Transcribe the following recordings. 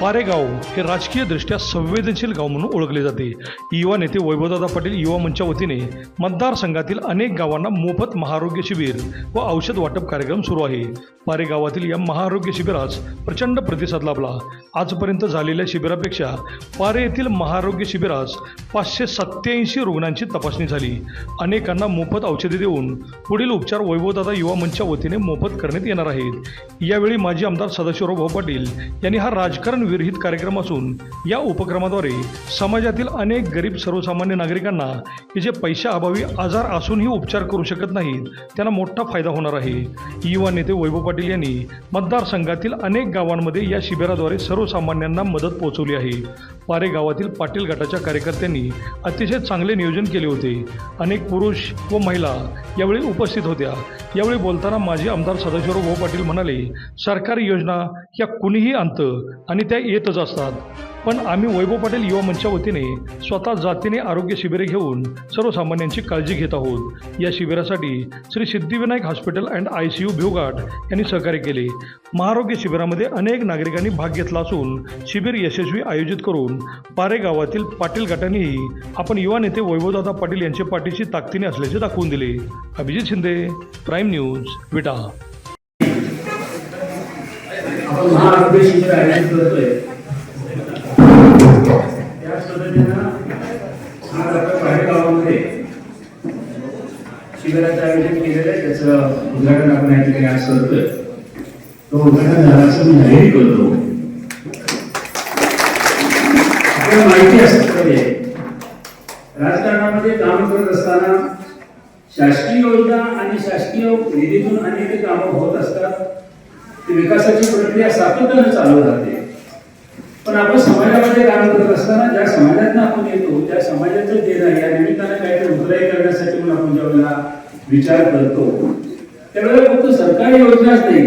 पारेगाव हे राजकीयदृष्ट्या संवेदनशील गाव म्हणून ओळखले जाते. युवा नेते वैभवदादा पाटील युवा मंचच्या वतीने मतदारसंघातील अनेक गावांना मोफत महाआरोग्य शिबिर व औषध वाटप कार्यक्रम सुरू आहे. पारेगावातील या महाआरोग्य शिबिरास प्रचंड प्रतिसाद लाभला. आजपर्यंत झालेल्या शिबिरापेक्षा पारे येथील महाआरोग्य शिबिरास पाचशे सत्याऐंशी रुग्णांची तपासणी झाली. अनेकांना मोफत औषधे देऊन पुढील उपचार वैभवदादा युवा मंचच्या वतीने मोफत करण्यात येणार आहेत. यावेळी माजी आमदार सदाशिवराव भाऊ पाटील यांनी हा राजकारण विरहित कार्यक्रम असून या उपक्रमाद्वारे समाजातील अनेक गरीब सर्वसामान्य नागरिकांना की जे पैशाअभावी आजार असूनही उपचार करू शकत नाहीत त्यांना मोठा फायदा होणार आहे. युवा नेते वैभव पाटील यांनी मतदारसंघातील अनेक गावांमध्ये या शिबिराद्वारे सर्वसामान्यांना मदत पोहोचवली आहे. पारे गावातील पाटील गटाच्या कार्यकर्त्यांनी अतिशय चांगले नियोजन केले होते. अनेक पुरुष व महिला यावेळी उपस्थित होत्या. यावेळी बोलताना माजी आमदार सदाशिवराव भाऊ पाटील म्हणाले सरकारी योजना या कुणीही आणतं आणि त्या येतच असतात. पण आम्ही वैभव पाटील युवा मंचच्या वतीने स्वतः जातीने आरोग्य शिबिरे घेऊन सर्वसामान्यांची काळजी घेत आहोत. या शिबिरासाठी Shri Siddhivinayak hospital and I C U Bhivghat यांनी सहकार्य केले. महारोग्य शिबिरामध्ये अनेक नागरिकांनी भाग घेतला असून शिबिर यशस्वी आयोजित करून पारे गावातील पाटील गटानेही आपण युवा नेते वैभवदादा पाटील यांच्या पाठीशी ताकदीने असल्याचे दाखवून दिले. अभिजित शिंदे प्राईम न्यूज विटा आपण महाआरोग्य शिबिर आयोजित करतोय त्याच पद्धतीनं आज आपल्या पाहिजे गावामध्ये शिबिराचं आयोजन केलेलं आहे त्याचं उद्घाटन आपण या ठिकाणी आज करतोय. तो उद्घाटन झाला असं मी जाहीर करतो. आपल्याला माहिती असतं राजकारणामध्ये काम करत असताना शासकीय योजना आणि शासकीय निधीतून अनेक कामं होत असतात. ती विकासाची प्रक्रिया सातत्यानं चालू राहते. पण आपण समाजामध्ये काम करत असताना ज्या समाजातनं आपण येतो त्या समाजाचं देणं या निमित्तानं काहीतरी उतराई करण्यासाठी म्हणून आपण ज्यावेळेला विचार करतो त्यावेळेला फक्त सरकारी योजनाच नाही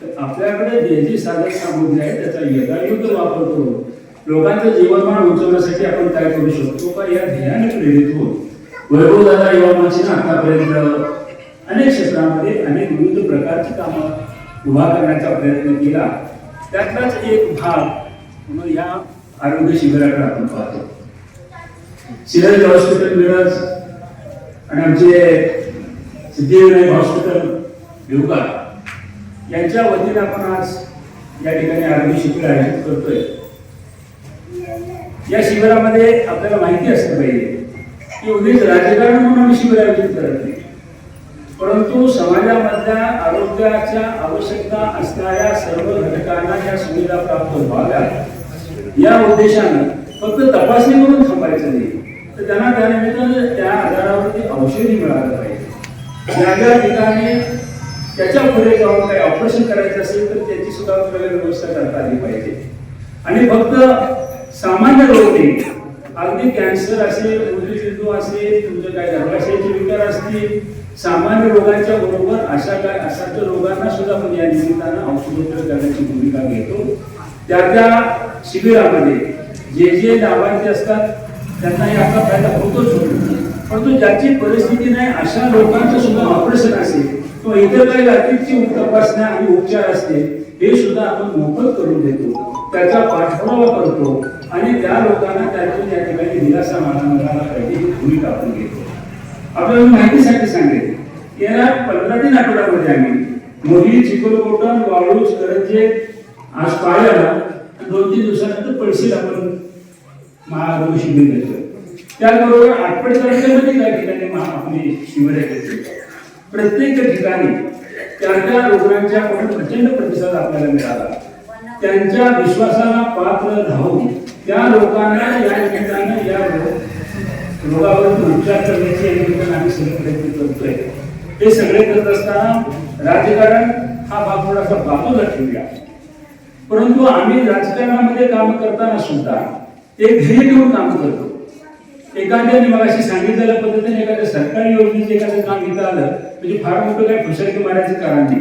तर आपल्याकडे जे जी साधन सामग्री आहे त्याचा यथायोग्य वापर करून लोकांचं जीवनमान उंचवण्यासाठी आपण काय करू शकतो का? या ध्येयाने प्रेरित होत वैभव दादा युवा मंचनं आतापर्यंत अनेक क्षेत्रामध्ये अनेक विविध प्रकारची कामं उभा करण्याचा प्रयत्न केला. त्यातलाच एक भाग म्हणून या आरोग्य शिबिराकडे आपण पाहतो. सिरज हॉस्पिटल मिरज आणि आमचे सिद्धिविनायक हॉस्पिटल भिवका यांच्या वतीने आपण आज या ठिकाणी आरोग्य शिबिर आयोजित करतोय. या शिबिरामध्ये आपल्याला माहिती असलं पाहिजे की उगीच राजकारण म्हणून आम्ही शिबिर आयोजित करत नाही. परंतु समाजामधल्या आरोग्याच्या आवश्यकता असणाऱ्या सर्व घटकांना या सुविधा प्राप्त व्हाव्यात या उद्देशानं फक्त तपासणी म्हणून थांबायचं नाही तर त्यांना त्यानिमित्त त्या आजारावरती औषधी मिळालं पाहिजे. ज्या ज्या ठिकाणी त्याच्या पुढे जाऊन काही ऑपरेशन करायचं असेल तर त्याची सुद्धा आपल्याला व्यवस्था करता आली पाहिजे. आणि फक्त सामान्य रोग नाही अगदी कॅन्सर असेल मृत्यूबिंदू असेल तुमचं काय गर्भाशयाचे विकार असतील सामान्य रोगांच्या बरोबर अशा काय अशा रोगांना सुद्धा आपण या निमित्तानं औषधोपचार करण्याची भूमिका घेतो. त्या त्या शिबिरामध्ये जे जे लाभार्थी असतात त्यांना याचा फायदा होतो ज्याची परिस्थिती नाही अशा लोकांचं सुद्धा ऑपरेशन असेल किंवा इतर काही अतिथी तपासण्या आणि उपचार असते हे सुद्धा आपण मोफत करून देतो. त्याचा पाठपुरावा करतो आणि त्या लोकांना त्यातून या ठिकाणी दिलासा मिळाला पाहिजे ही भूमिका आपण घेतो. आपल्याला माहितीसाठी सांगेल गेल्या पंधरा तीन आठवड्यामध्ये आम्ही मोदी चिखलकोटण वाळूज करंजे आज पाळ्याला दोन तीन दिवसानंतर पैसे आपण महाआरोग्य शिबिर घेतलं त्याचबरोबर आठवड्यावर त्या ठिकाणी महा आपली शिबिर घेतली प्रत्येक ठिकाणी त्या त्या रुग्णांच्या प्रचंड प्रतिसाद आपल्याला मिळाला. त्यांच्या विश्वासाला पात्र राहून त्या लोकांना या निमित्तानं या रोगावरती उपचार करण्याची या निमित्तानं आम्ही सगळे प्रयत्न करतोय. हे सगळे करत असताना राजकारण हा भाग थोडासा बाजूला ठेवूया. परंतु आम्ही राजकारणामध्ये काम करताना सुद्धा ते ध्येय घेऊन काम करतो. एखाद्याने मला अशी सांगितलेल्या पद्धतीने एखाद्या सरकारी योजनेचं एखादं काम घेता आलं म्हणजे फार मोठं काही फुसरकी मारायचं कारण नाही.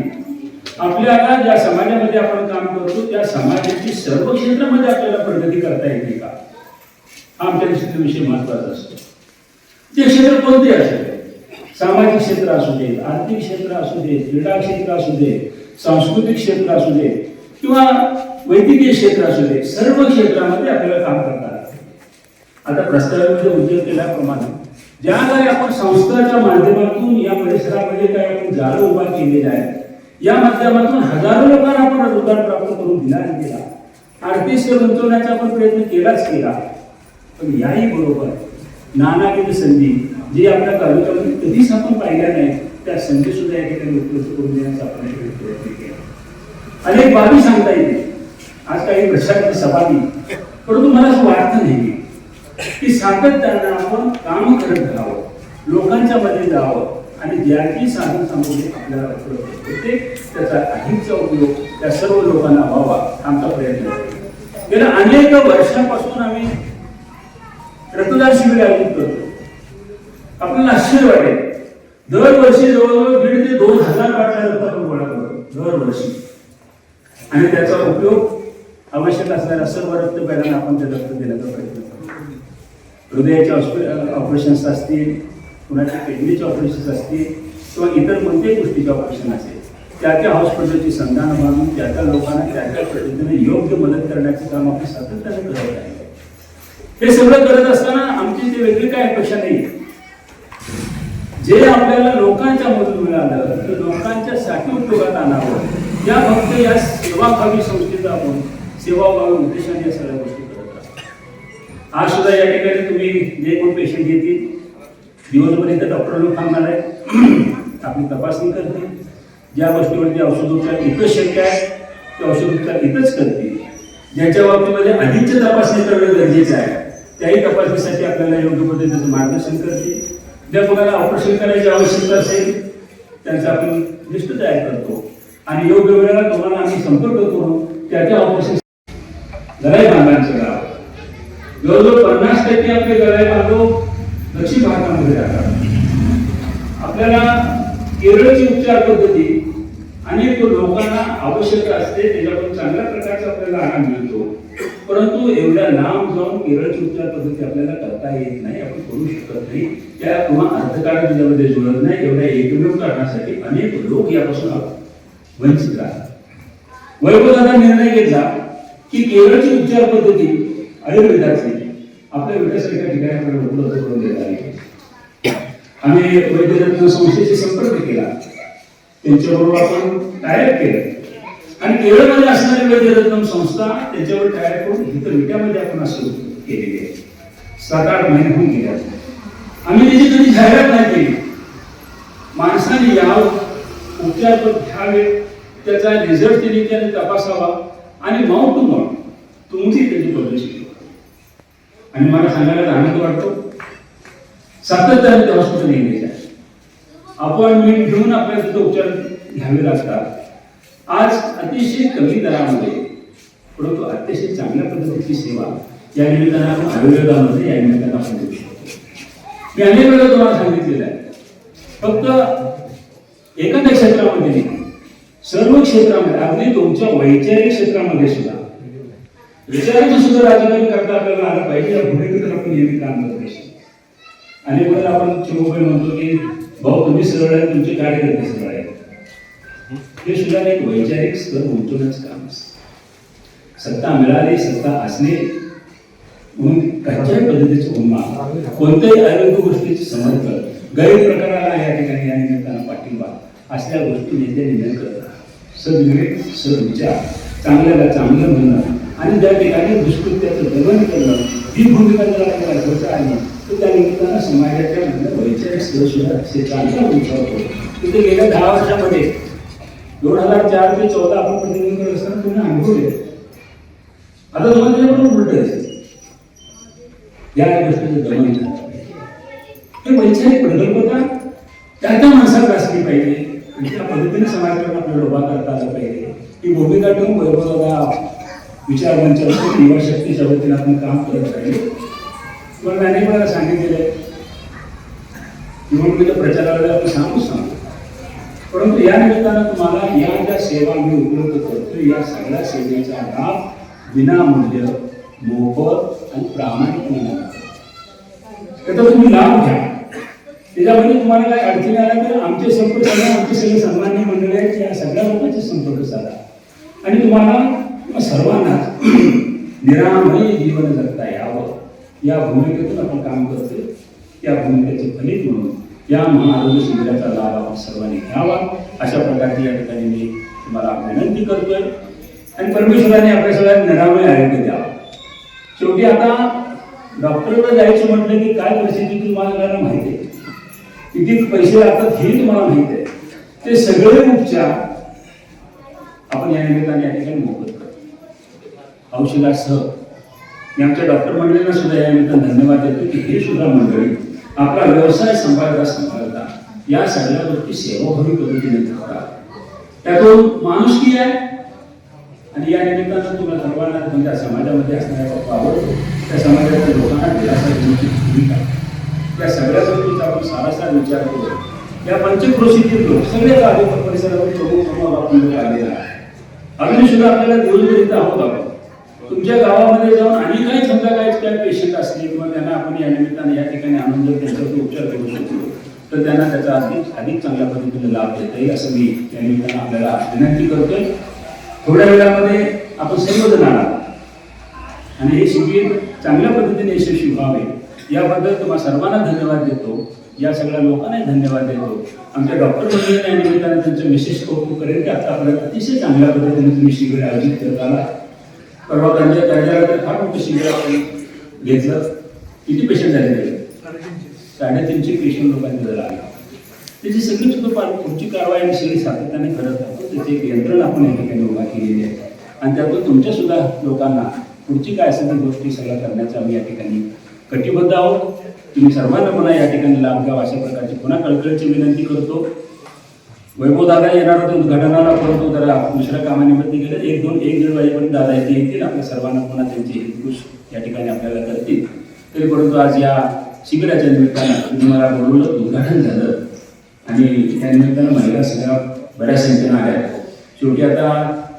आपल्याला ज्या समाजामध्ये आपण काम करतो त्या समाजाची सर्व क्षेत्रामध्ये आपल्याला प्रगती करता येते का? हा आमच्या दृष्टीने विषय महत्त्वाचा असतो. ते क्षेत्र कोणते असेल सामाजिक क्षेत्र असू दे आर्थिक क्षेत्र असू दे क्रीडा क्षेत्र असू दे सांस्कृतिक क्षेत्र असू दे किंवा वैद्यकीय क्षेत्र असू दे सर्व क्षेत्रामध्ये आपल्याला काम करतात आता प्रस्तावामध्ये उल्लेख केल्याप्रमाणे ज्याद्वारे आपण संस्थाच्या माध्यमातून या परिसरामध्ये काय आपण जाळं उभा केलेलं आहे या माध्यमातून हजारो लोकांना आपण रोजगार प्राप्त करून दिला आणि दिला. आर्थिक गुंतवण्याचा आपण प्रयत्न केलाच केला. पण याही बरोबर नानाविध संधी जी आपल्या तालुक्यामध्ये कधीच आपण पाहिल्या नाही त्या संधी सुद्धा या ठिकाणी उपलब्ध करून देण्याचा आपण प्रयत्न केला. अनेक बाबी सांगता येते. आज काही प्रशासकीय सभा परंतु मला असं वाटतं नाही की सातत्यानं आपण काम करत राहावं. लोकांच्या मध्ये जावं आणि ज्याची साधन सामग्री आपल्याला उपलब्ध होते त्याचा अधिकचा उपयोग त्या सर्व लोकांना व्हावा आमचा प्रयत्न आहे. गेल्या अनेक वर्षापासून आम्ही रक्तदान शिबिर आयोजित करतो. आपल्याला आश्चर्य वाटेल. दरवर्षी जवळजवळ दीड ते दोन हजार बाटल्या रक्त आपण गोळा करतो दरवर्षी. आणि त्याचा उपयोग आवश्यक असणाऱ्या सर्व रक्तपेढ्यांना आपण ते रक्त देण्याचा प्रयत्न करतो. हृदयाचे ऑपरेशन्स असतील कुणाच्या किडनीचे ऑपरेशन्स असतील किंवा इतर कोणत्याही गोष्टीचे ऑपरेशन असेल त्या त्या हॉस्पिटलची संधान मानून त्या त्या लोकांना त्या त्या पद्धतीने योग्य मदत करण्याचं काम आपण सातत्याने करत आहे. हे सगळं करत असताना आमची ते वेगळी काय अपेक्षा नाही. जे आपल्याला लोकांच्या मधून मिळालं ते लोकांच्या साठी उपयोगात आणावं. या फक्त या सेवाभावी संस्थेचा आपण सेवाभावी उद्देशाने सगळ्या आज सुद्धा या ठिकाणी तुम्ही जे कोण पेशंट घेतील दिवसभर इथं डॉक्टर लोक थांबणार आहे आपली तपासणी करतील. ज्या गोष्टीवरती औषधोपचार इथं शक्य आहे ते औषधोपचार इथंच करतील. ज्याच्या बाबतीमध्ये अधिकची तपासणी करणं गरजेचं आहे. त्याही तपासणीसाठी आपल्याला योग्य पद्धतीचं मार्गदर्शन करतील. ज्या कोणाला ऑपरेशन करायची आवश्यकता असेल त्यांचं आपण लिस्ट तयार करतो. आणि योग्य वेळेला तुम्हाला आम्ही संपर्क करू त्याच्या ऑपरेशन लढाई मार्गांचं जवळजवळ पन्नास टक्के आपले गळाई बांधव दक्षिण भारतामध्ये राहतात आपल्याला केरळची उपचार पद्धती अनेक लोकांना आवश्यकता असते त्याच्याकडून चांगल्या प्रकारचा आपल्याला आराम मिळतो. परंतु एवढ्या लांब जाऊन केरळची उपचार पद्धती आपल्याला करता येत नाही आपण करू शकत नाही. त्या किंवा अर्थकारण त्याच्यामध्ये जुळत नाही एवढ्या एकमेव कारणासाठी अनेक लोक यापासून वंचित राहतात. वैभवदादा निर्णय घेतला की केरळची उपचार पद्धती आयुर्वेदाची आपल्या विकासाच्या ठिकाणी उपलब्ध करून देत आहे. आम्ही वैद्यरत्न संस्थेशी संपर्क केला. त्यांच्याबरोबर आपण टायअप केलं. आणि केरळमध्ये असणारी वैद्यरत्न संस्था त्याच्यावर टायअप करून इथं विट्यामध्ये आपण असं केलेली आहे. सात आठ महिने होऊन गेले आम्ही त्याची कधी जाहिरात नाही केली. माणसाने यावं. उपचार पण घ्यावे. त्याचा रिझल्ट त्यांनी त्याने तपासावा. आणि माउंट टू माउंट तुमची त्याची पद्धती आणि मला सांगायला आनंद वाटतो. सातत्याने ते हॉस्पिटल येण्याचे आहे अपॉइंटमेंट घेऊन आपल्याला तिथं उपचार घ्यावे लागतात. आज अतिशय कमी दरामध्ये परंतु अतिशय चांगल्या पद्धतीची सेवा या निमित्तानं आपण आयुर्वेदामध्ये या निमित्तानं आपण देऊ शकतो. मी अनेक वेळा तुम्हाला सांगितलेलं आहे. फक्त एखाद्या क्षेत्रामध्ये नाही सर्व क्षेत्रामध्ये अगदी तुमच्या वैचारिक क्षेत्रामध्ये सुद्धा. विचारांची सुद्धा राजकारण करता आपल्याला आलं पाहिजे या भूमिकेतून आपण नेहमी काम करत असतो आणि वेळेला आपण चिमोबाई म्हणतो की भाऊ तुम्ही सरळ आहे तुमचे कार्यकर्ते सरळ आहे हे सुद्धा एक वैचारिक स्तर उंचवण्याचं काम असतं. सत्ता मिळाली सत्ता असणे म्हणून कशाही पद्धतीचे उन्मा कोणत्याही आरोग्य गोष्टीचे समर्थन गैरप्रकाराला या ठिकाणी या निमित्तानं पाठिंबा असल्या गोष्टी नेते निधन करतात सद्विवेक सद्विचार चांगल्याला चांगलं म्हणणं आणि ज्या ठिकाणी दुष्कृत्याचं दमन करणं ही भूमिका त्याला आपल्याला घ्यायचं आहे तर त्या निमित्तानं समाजाच्या वैचारिक सुरक्षित क्षेत्रांचा विचार होतो तिथे गेल्या दहा वर्षामध्ये दोन हजार चार ते चौदा आपण प्रतिनिधी करत असताना तुम्ही अनुभवले. आता दोन दिवस पण उलट या गोष्टीचं दमन झालं हे वैचारिक प्रगल्भता त्या त्या माणसाला असली पाहिजे. आणि त्या पद्धतीने समाजाकडून आपल्याला उभा करता आला पाहिजे. ही भूमिका ठेवून विचार विचारमंचावर युवा शक्तीच्या वतीने आपण काम करत राहिले. पण त्याने मला सांगितलेलं आहे निवडणुकीच्या प्रचाराला आपण सांगूच सांगतो परंतु या निमित्तानं तुम्हाला या ज्या सेवा मी उपलब्ध करतो या सगळ्या सेवेचा लाभ विनामूल्य मोफत आणि प्रामाणिकपणे त्याचा तुम्ही लाभ घ्या. त्याच्यामध्ये तुम्हाला काही अडचणी आल्या तर आमचे संपर्क आमचे सगळे सन्मान्य मंडळ आहेत या सगळ्या लोकांचे संपर्क साधा. आणि तुम्हाला मग सर्वांनाच निरामय जीवन जगता यावं. या भूमिकेतून आपण काम करतोय. त्या भूमिकेचे फलित म्हणून या महाआरोग्य शिबिराचा लाभ आपण सर्वांनी घ्यावा. अशा प्रकारची या ठिकाणी मी तुम्हाला विनंती करतोय. आणि परमेश्वराने आपल्या सगळ्यांना निरामय आरोग्य द्यावं. शेवटी आता डॉक्टरकडे जायचं म्हटलं की काय परिस्थिती तुम्हाला सगळ्यांना माहिती आहे? किती पैसे लागतात हे तुम्हाला माहिती आहे. ते सगळे उपचार आपण या निमित्ताने या ठिकाणी मोफत करतो. औषधासह. मी आमच्या डॉक्टर मंडळींना सुद्धा या निमित्ताने धन्यवाद देतो की हे सुद्धा मंडळी आपला व्यवसाय सांभाळता सांभाळता या सगळ्या गोष्टी सेवाभावी पद्धतीने करतात. त्यातून माणुसकी आहे? आणि या निमित्तानं तुला सर्वांना तुमच्या समाजामध्ये असणाऱ्या बाबा आवडतो. त्या समाजाच्या लोकांना दिलासा देण्याची भूमिका. त्या सगळ्या गोष्टींचा आपण सारासार विचार करू या पंचक्रोशीतील लोक सगळे आले परिसरामध्ये प्रमुख प्रमुख आपण आलेला आहे अजून सुद्धा आपल्याला देऊन इथं आहोत. आपण तुमच्या गावामध्ये जाऊन आणि काही समजा काही काय पेशंट असले किंवा त्यांना आपण या निमित्ताने या ठिकाणी आणून जर त्यांच्यावर उपचार करू शकतो तर त्यांना त्याचा अधिक अधिक चांगल्या पद्धतीने लाभ देता येईल असं मी या निमित्तानं आपल्याला विनंती करतोय. थोड्या वेळामध्ये आपण सर्वजण आला आणि हे शिबिर चांगल्या पद्धतीने यशस्वी व्हावे याबद्दल तुम्हाला सर्वांना धन्यवाद देतो. या सगळ्या लोकांनाही धन्यवाद देतो. आमच्या डॉक्टर मंडळीने या निमित्ताने त्यांचं विशेष कौतुक करेल की आतापर्यंत अतिशय चांगल्या पद्धतीने तुम्ही शिबिर आयोजित करत आला परवा त्यांच्या त्यांच्या फार मोठं शिबिर आपण घेतलं. किती पेशंट झाले त्याचे? साडेतीनशे पेशंट लोकांनी जर आला. त्याची सगळी सुद्धा पार पुढची कारवाई आम्ही सगळी सातत्याने करत आहोत. त्याची एक यंत्रणा आपण या ठिकाणी उभा केलेली आहे. आणि त्यातून तुमच्यासुद्धा लोकांना पुढची काय असेल त्या गोष्टी सगळ्या करण्याचा आम्ही या ठिकाणी कटिबद्ध आहोत. तुम्ही सर्वांना पुन्हा या ठिकाणी लाभ घ्यावा अशा प्रकारची पुन्हा कळकळीची विनंती करतो. वैभव दादा येणार होते उद्घाटनाला परंतु जरा दुसऱ्या कामानिमित्त गेले. एक दोन एक दीड वाजेपर्यंत दादा इथे येतील. आपल्या सर्वांना पुन्हा त्यांची हितगुज या ठिकाणी आपल्याला करतील. तरी परंतु आज या शिबिराच्या निमित्तानं मला बोलवलं उद्घाटन झालं. आणि त्या निमित्तानं महिला सगळ्या बऱ्याच संख्येनं आल्या. शेवटी आता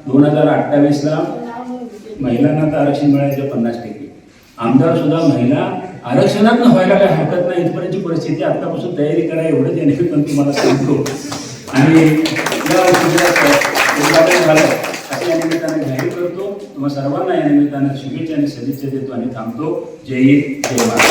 दोन हजार अठ्ठावीसला महिलांना तर आरक्षण मिळायचं पन्नास टक्के. आमदार सुद्धा महिला आरक्षणात व्हायला काही हरकत नाही. इथपर्यंतची परिस्थिती आतापासून तयारी करा एवढं त्याने पण तुम्हाला सांगतो. आणि या शिबिराचं उद्घाटन झालं. असं या निमित्ताने जाहीर करतो. तुम्हा सर्वांना या निमित्तानं शुभेच्छा आणि सदिच्छा देतो आणि थांबतो. जय हिंद जय महाराज